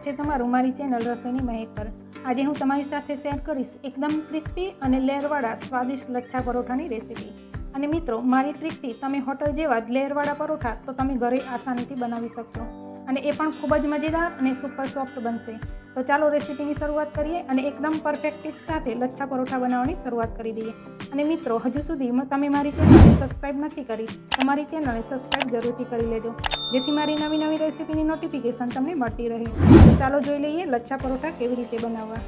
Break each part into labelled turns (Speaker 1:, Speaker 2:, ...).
Speaker 1: છે તમારું મારી ચેનલ રસોઈની મહેક પર આજે હું તમારી સાથે શેર કરીશ એકદમ ક્રિસ્પી અને લેયરવાળા સ્વાદિષ્ટ લચ્છા પરોઠાની રેસીપી. અને મિત્રો, મારી ટ્રીકથી તમે હોટલ જેવા જ લેયરવાળા પરોઠા તો તમે ઘરે આસાનીથી બનાવી શકશો. અને એ પણ ખૂબ જ મજેદાર અને સુપર સોફ્ટ બનશે. તો ચાલો રેસીપીની શરૂઆત કરીએ અને એકદમ પરફેક્ટ ટિપ્સ સાથે લચ્છા પરોઠા બનાવવાની શરૂઆત કરી દઈએ. અને મિત્રો, હજુ સુધી તમે મારી ચેનલને સબસ્ક્રાઈબ નથી કરી તો મારી ચેનલને સબસ્ક્રાઈબ જરૂરથી કરી લેજો. જેથી મારી નવી નવી રેસીપીની નોટિફિકેશન તમને મળતી રહે. ચાલો જોઈ લઈએ લચ્છા પરોઠા કેવી રીતે બનાવવા.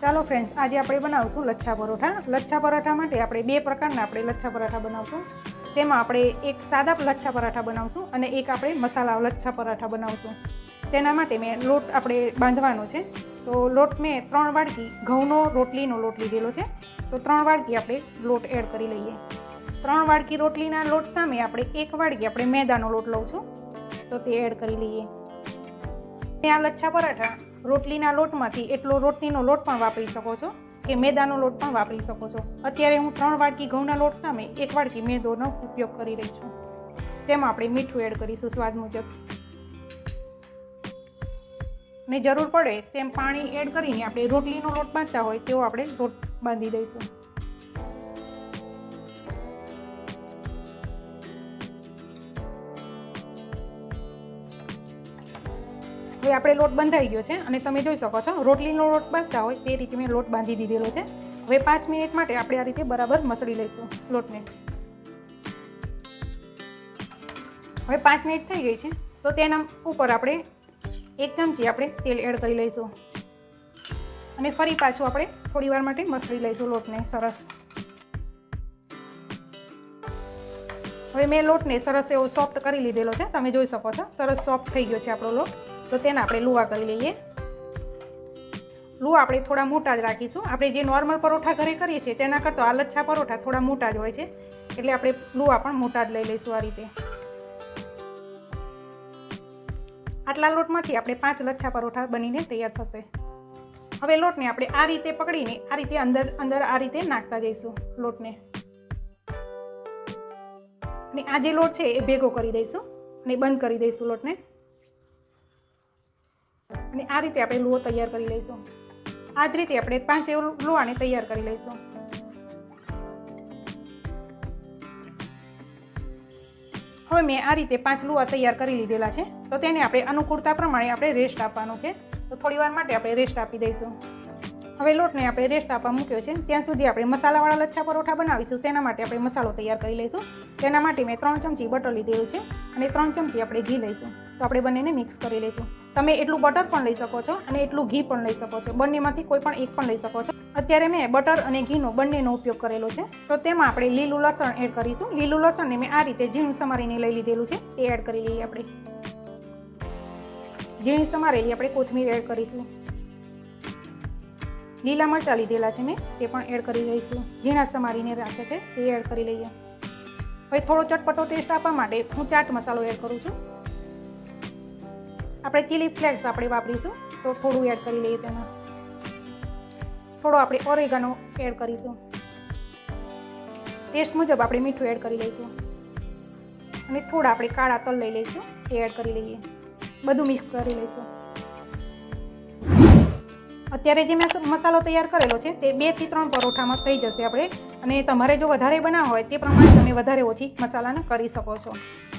Speaker 1: ચાલો ફ્રેન્ડ્સ આજે આપણે બનાવશું લચ્છા પરોઠા. લચ્છા પરોઠા માટે આપણે બે પ્રકારના આપણે લચ્છા પરાઠા બનાવશું. તેમાં આપણે એક સાદા લચ્છા પરાઠા બનાવશું અને એક આપણે મસાલા લચ્છા પરાઠા બનાવશું. તેના માટે મેં લોટ આપણે બાંધવાનો છે. તો લોટ મેં ત્રણ વાડકી ઘઉંનો રોટલીનો લોટ લીધેલો છે. તો ત્રણ વાડકી આપણે લોટ એડ કરી લઈએ. ત્રણ વાડકી રોટલીના લોટ સામે આપણે એક વાડકી આપણે મેદાનો લોટ લઉં છું. તો તે એડ કરી લઈએ. મેં આ લચ્છા પરાઠા રોટલીના લોટમાંથી એટલો રોટલીનો લોટ પણ વાપરી શકો છો કે મેદાનો લોટ પણ વાપરી શકો છો. અત્યારે હું ત્રણ વાડકી ઘઉંના લોટ સામે એક વાડકી મેદોનો ઉપયોગ કરી રહી છું. તેમાં આપણે મીઠું એડ કરીશું સ્વાદ મુજબ. ને જરૂર પડે તેમ પાણી એડ કરીને આપણે રોટલીનો લોટ બાંધતા હોય તેવો આપણે લોટ બાંધી દઈશું. હવે આપણે લોટ બંધાઈ ગયો છે અને તમે જોઈ શકો છો, રોટલીનો લોટ બાંધતા હોય તે રીતે મેં લોટ બાંધી દીધેલો છે. હવે પાંચ મિનિટ માટે આપણે આ રીતે બરાબર મસળી લઈશું લોટને. હવે પાંચ મિનિટ થઈ ગઈ છે, તો તેના ઉપર આપણે એક ચમચી આપણે તેલ એડ કરી લઈશું. અને ફરી પાછું આપણે થોડી વાર માટે મસળી લઈશું લોટને સરસ. હવે મેં લોટને સરસ એવો સોફ્ટ કરી લીધેલો છે. તમે જોઈ શકો છો, સરસ સોફ્ટ થઈ ગયો છે આપણો લોટ. તો તેને આપણે લુવા કરી લઈએ. લુવા આપણે થોડા મોટા જ રાખીશું. આપણે જે નોર્મલ પરોઠા ઘરે કરીએ છીએ, તેના કરતાં આ લચ્છા પરોઠા થોડા મોટા જ હોય છે. એટલે આપણે લુવા પણ મોટા જ લઈ લઈશું આ રીતે. આટલા લોટમાંથી આપણે પાંચ લચ્છા પરોઠા બનીને તૈયાર થશે. હવે લોટને આપણે આ રીતે પકડીને આ રીતે અંદર અંદર આ રીતે નાખતા જઈશું લોટને. અને આ જે લોટ છે એ ભેગો કરી દઈશું અને બંધ કરી દઈશું લોટને. અને આ રીતે આપણે લુઓ તૈયાર કરી લઈશું. આ જ રીતે આપણે પાંચ એવું લુવાને તૈયાર કરી લઈશું. હવે મેં આ રીતે પાંચ લુવા તૈયાર કરી લીધેલા છે. તો તેને આપણે અનુકૂળતા પ્રમાણે આપણે રેસ્ટ આપવાનો છે. તો થોડી વાર માટે આપણે રેસ્ટ આપી દઈશું. હવે લોટને આપણે રેસ્ટ આપવા મૂક્યો છે. ત્યાં સુધી આપણે મસાલાવાળા લચ્છા પરોઠા બનાવીશું. તેના માટે આપણે મસાલો તૈયાર કરી લઈશું. તેના માટે મેં ત્રણ ચમચી બટર લીધેલું છે અને ત્રણ ચમચી આપણે ઘી લઈશું. તો આપણે બંનેને મિક્સ કરી લઈશું. તમે એટલું બટર પણ લઈ શકો છો અને એટલું ઘી પણ લઈ શકો છો. બંનેમાંથી કોઈ પણ એક પણ લઈ શકો છો. અત્યારે મેં બટર અને ઘીનો બંનેનો ઉપયોગ કરેલો છે. તો તેમાં આપણે લીલું લસણ એડ કરીશું. લીલું લસણને મેં આ રીતે ઝીણું સમારીને લઈ લીધેલું છે. તે એડ કરી લઈએ આપણે. ઝીણી સમારેલી આપણે કોથમીર એડ કરીશું. લીલા મરચાં લીધેલા છે મેં. તે પણ એડ કરી લઈશું. ઝીણા સમારીને રાખે છે. તે એડ કરી લઈએ. હવે થોડો ચટપટો ટેસ્ટ આપવા માટે હું ચાટ મસાલો એડ કરું છું. આપણે ચીલી ફ્લેક્સ આપણે વાપરીશું. તો થોડું એડ કરી લઈએ તેમાં. થોડો આપણે ઓરેગાનો એડ કરીશું. ટેસ્ટ મુજબ આપણે મીઠું એડ કરી લઈશું. અને થોડા આપણે કાળા તલ લઈ લઈશું, એ એડ કરી લઈએ. બધું મિક્સ કરી લઈશું. અત્યારે જે મેં મસાલો તૈયાર કરેલો છે, તે બેથી ત્રણ પરોઠામાં થઈ જશે આપણે. અને તમારે જો વધારે બનાવવા હોય, તે પ્રમાણે તમે વધારે ઓછી મસાલાને કરી શકો છો.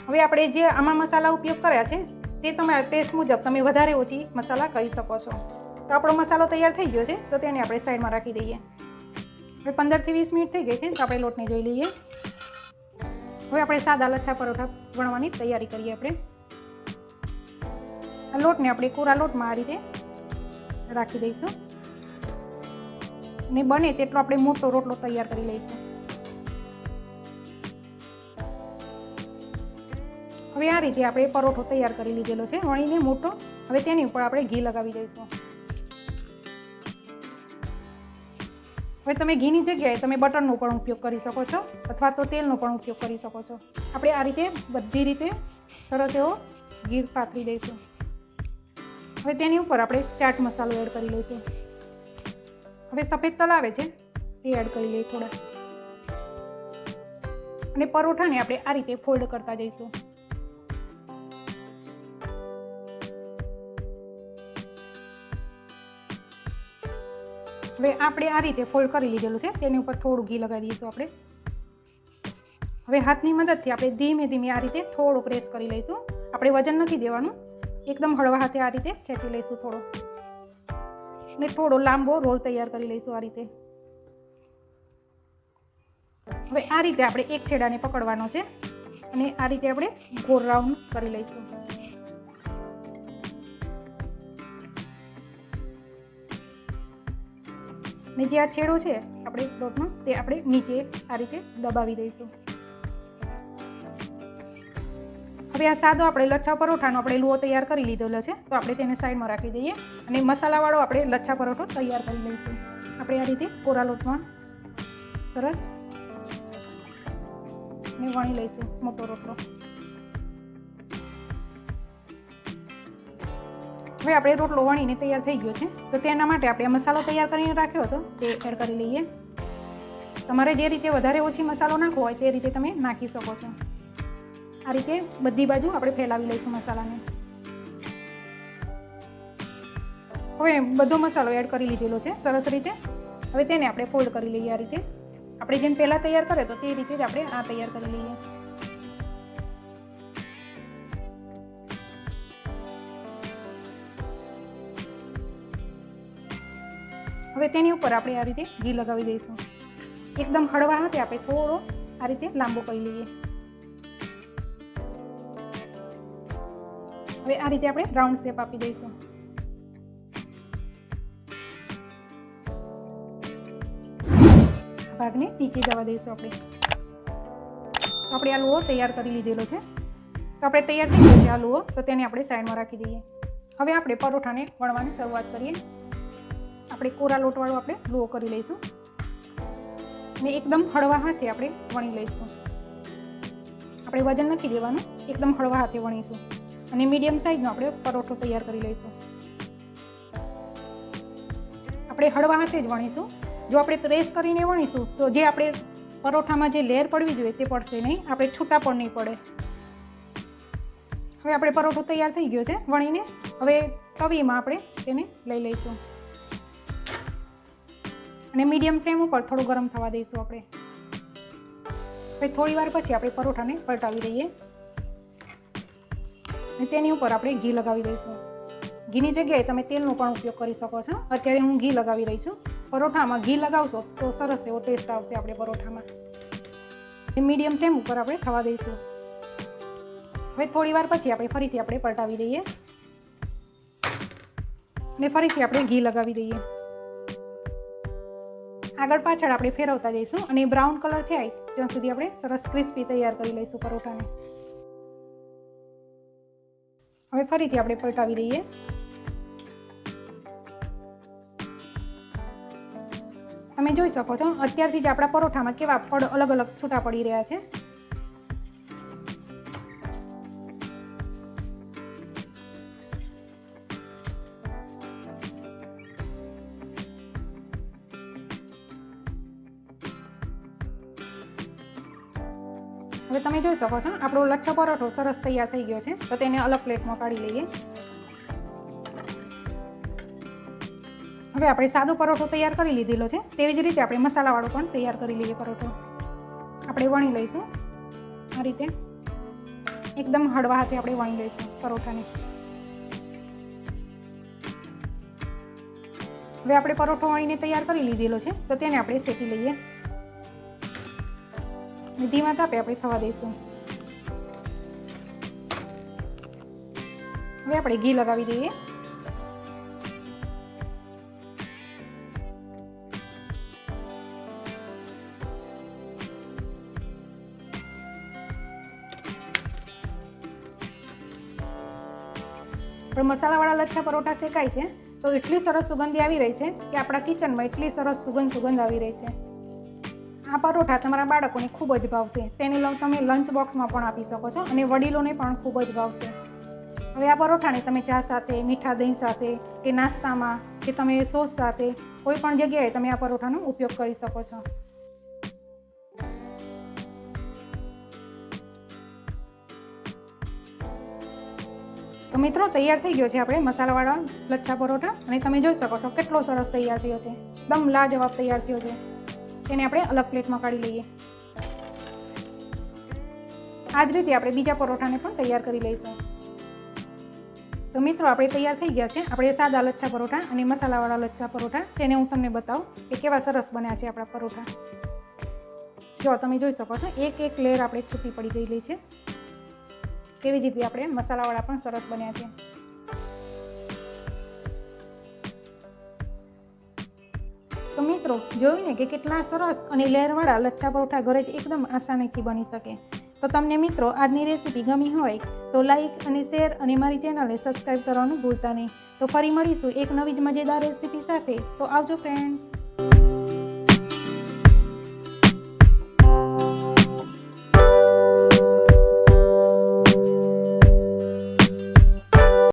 Speaker 1: હવે આપણે જે આમાં મસાલા ઉપયોગ કર્યા છે, તે તમારા ટેસ્ટ મુજબ તમે વધારે ઓછી મસાલા કરી શકો છો. તો આપણો મસાલો તૈયાર થઈ ગયો છે, તો તેને આપણે સાઈડમાં રાખી દઈએ. હવે પંદરથી વીસ મિનિટ થઈ ગઈ છે, તો આપણે લોટને જોઈ લઈએ. હવે આપણે સાદા લચ્છા પરોઠા વણવાની તૈયારી કરીએ આપણે. આ લોટને આપણે કોરા લોટમાં આ રીતે રાખી દઈશું. ને બને તેટલો આપણે મોટો રોટલો તૈયાર કરી લઈશું. હવે આ રીતે આપણે પરોઠો તૈયાર કરી લીધેલો છે, વણીને મોટો. હવે તેની ઉપર આપણે ઘી લગાવી દઈશું. હવે તમે ઘીની જગ્યાએ તમે બટરનો પણ ઉપયોગ કરી શકો છો, અથવા તો તેલનો પણ ઉપયોગ કરી શકો છો. આપણે આ રીતે બધી રીતે સરસ એવો ગીર પાથરી દઈશું. હવે તેની ઉપર આપણે ચાટ મસાલો એડ કરી લઈશું. હવે સફેદ તલ આવે છે, તે એડ કરી લઈએ થોડા. અને પરોઠાને આપણે આ રીતે ફોલ્ડ કરતા જઈશું. હવે આપણે આ રીતે ફોલ્ડ કરી લીધેલું છે. તેની ઉપર થોડું ઘી લગાવી દઈશું આપણે. હવે હાથની મદદથી આપણે ધીમે ધીમે આ રીતે થોડું પ્રેસ કરી લઈશું. આપણે વજન નથી દેવાનું. એકદમ હળવા હાથે આ રીતે ખેંચી લઈશું થોડો. ને થોડો લાંબો રોલ તૈયાર કરી લઈશું આ રીતે. હવે આ રીતે આપણે એક છેડાને પકડવાનો છે. અને આ રીતે આપણે ગોળ રાઉન્ડ કરી લઈશું. ને જે આ છેડો છે, આપણે લોટનો તે આપણે નીચે આ રીતે દબાવી દઈશું. હવે આ સાદો આપણે લચ્છા પરોઠાનો આપણે લુઓ તૈયાર કરી લીધેલો છે, તો આપણે તેને સાઈડમાં રાખી દઈએ અને મસાલાવાળો આપણે લચ્છા પરોઠો તૈયાર કરી લઈશું. આપણે આ રીતે કોરા લોટમાં સરસ ને વણી લઈશું મોટો રોટલો. હવે આપણે રોટલો વણીને તૈયાર થઈ ગયો છે. તો તેના માટે આપણે મસાલો તૈયાર કરીને રાખ્યો હતો. તે એડ કરી લઈએ. તમારે જે રીતે વધારે ઓછી મસાલો નાખવો હોય તે રીતે તમે નાખી શકો છો. આ રીતે બધી બાજુ આપણે ફેલાવી લઈશું મસાલાને. હવે બધો મસાલો એડ કરી લીધેલો છે, સરસ રીતે. હવે તેને આપણે ફોલ્ડ કરી લઈએ આ રીતે. આપણે જેમ પહેલાં તૈયાર કરે તો તે રીતે જ આપણે આ તૈયાર કરી લઈએ. હવે તેની ઉપર આપણે આ રીતે ઘી લગાવી દઈશું. એકદમ હળવા હાથે આપણે થોડો આ રીતે લાંબો કરી લઈએ. હવે આ રીતે આપણે રાઉન્ડ શેપ આપી દઈશું. ભાગને નીચે જવા દઈશું આપણે. આપણે આ લુઓ તૈયાર કરી લીધેલો છે. તો આપણે તૈયાર થઈ ગયો છે આ લુઓ, તો તેને આપણે સાઈડમાં રાખી દઈએ. હવે આપણે પરોઠાને વણવાની શરૂઆત કરીએ. આપણે કોરા લોટવાળો આપણે લુઓ કરી લઈશું. ને એકદમ હળવા હાથે આપણે વણી લઈશું. આપણે વજન નથી દેવાનું, એકદમ હળવા હાથે વણીશું. અને મીડિયમ સાઇઝનો આપણે પરોઠો તૈયાર કરી લઈશું. આપણે હળવા હાથે જ વણીશું. જો આપણે પ્રેસ કરીને વણીશું, તો જે આપણે પરોઠામાં જે લેર પડવી જોઈએ તે પડશે નહીં, આપણે છૂટા પણ નહીં પડે. હવે આપણે પરોઠો તૈયાર થઈ ગયો છે વણીને. હવે તવીમાં આપણે તેને લઈ લઈશું. અને મીડિયમ ફ્લેમ ઉપર થોડું ગરમ થવા દઈશું આપણે. પછી થોડી વાર પછી આપણે પરોઠાને પલટાવી દઈએ. અને તેની ઉપર આપણે ઘી લગાવી દઈશું. ઘીની જગ્યાએ તમે તેલનો પણ ઉપયોગ કરી શકો છો. અત્યારે હું ઘી લગાવી રહી છું. પરોઠામાં ઘી લગાવશો તો સરસ એવો ટેસ્ટ આવશે આપણે પરોઠામાં. મીડિયમ ફ્લેમ ઉપર આપણે થવા દઈશું. હવે થોડી વાર પછી આપણે ફરીથી આપણે પલટાવી દઈએ. ને ફરીથી આપણે ઘી લગાવી દઈએ. આગળ પાછળ આપણે ફેરવતા જઈશું અને બ્રાઉન કલર થાય ત્યાં સુધી આપણે સરસ ક્રિસ્પી તૈયાર કરી લઈશું પરોઠાને. હવે ફરીથી આપણે પલટાવી દઈએ. તમે જોઈ શકો છો, અત્યારથી જ આપણા પરોઠામાં કેવા ફળ અલગ અલગ છૂટા પડી રહ્યા છે. હવે તમે જોઈ શકો છો, આપણો લચ્છો પરોઠો સરસ તૈયાર થઈ ગયો છે, તો તેને અલગ પ્લેટમાં કાઢી લઈએ. હવે આપણે સાદો પરોઠો તૈયાર કરી લીધેલો છે, તેવી જ રીતે આપણે મસાલાવાળો પણ તૈયાર કરી લઈએ પરોઠો. આપણે વણી લઈશું, આ રીતે. એકદમ હળવા હાથે આપણે વણી લઈશું પરોઠાને. હવે આપણે પરોઠો વણીને તૈયાર કરી લીધેલો છે, તો તેને આપણે શેકી લઈએ. ધીમા તાપે આપણે થવા દઈશું. હવે આપણે ઘી લગાવી દઈએ. પણ મસાલાવાળા લચ્છા પરોઠા શેકાય છે, તો એટલી સરસ સુગંધી આવી રહી છે કે આપણા કિચનમાં એટલી સરસ સુગંધ સુગંધ આવી રહી છે. આ પરોઠા તમારા બાળકોને ખૂબ જ ભાવશે. તેને તમે લંચ બોક્સમાં પણ આપી શકો છો અને વડીલોને પણ ખૂબ જ ભાવશે. હવે આ પરોઠાને તમે ચા સાથે, મીઠા દહીં સાથે કે નાસ્તામાં કે તમે સોસ સાથે, કોઈ પણ જગ્યાએ તમે આ પરોઠાનો ઉપયોગ કરી શકો છો. તો મિત્રો, તૈયાર થઈ ગયો છે આપણે મસાલાવાળા લચ્છા પરોઠા અને તમે જોઈ શકો છો કેટલો સરસ તૈયાર થયો છે. એકદમ લાજવાબ તૈયાર થયો છે. તેને આપણે અલગ પ્લેટમાં કાઢી લઈએ. આ જ રીતે આપણે બીજા પરોઠાને પણ તૈયાર કરી લઈશું. તો મિત્રો, આપણે તૈયાર થઈ ગયા છે. આપણે સાદા લચ્છા પરોઠા અને મસાલાવાળા લચ્છા પરોઠા. તેને હું તમને બતાવું કે કેવા સરસ બન્યા છે આપણા પરોઠા. જો, તમે જોઈ શકો છો, એક એક લેયર આપણે છૂટી પડી ગયેલી છે. તેવી જ રીતે આપણે મસાલાવાળા પણ સરસ બન્યા છે. તો મિત્રો, જોયું ને કે કેટલા સરસ અને લહેરવાળા લચ્છા પરોઠા ઘરે જ એકદમ આસાનીથી બની શકે. તો તમને મિત્રો, આજની રેસીપી ગમી હોય તો લાઈક અને શેર અને મારી ચેનલને સબસ્ક્રાઈબ કરવાનું ભૂલતા નહીં. તો ફરી મળીશું એક નવી જ મજેદાર રેસીપી સાથે. તો આવજો ફ્રેન્ડ્સ